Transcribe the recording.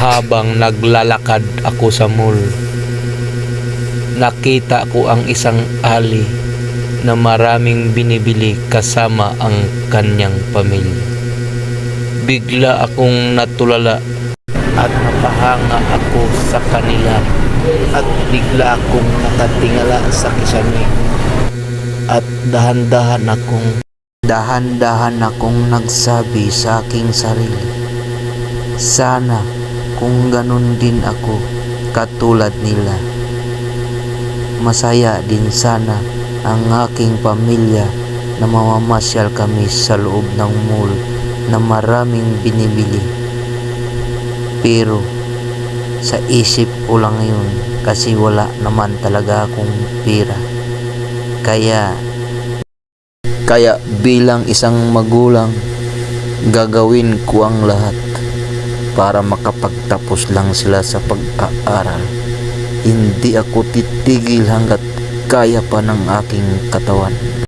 habang naglalakad ako sa mall. Nakita ko ang isang ali na maraming binibili kasama ang kanyang pamilya. Bigla akong natulala at napahanga ako sa kanila at bigla akong nakatingala sa kisame at dahan-dahan akong dahan-dahan akong nagsabi sa aking sarili sana kung ganun din ako katulad nila masaya din sana ang aking pamilya na mamamasyal kami sa loob ng mall na maraming binibili pero sa isip ko lang yun kasi wala naman talaga akong pera. Kaya kaya bilang isang magulang gagawin ko ang lahat para makapagtapos lang sila sa pag-aaral. Hindi ako titigil hanggat kaya pa ng aking katawan.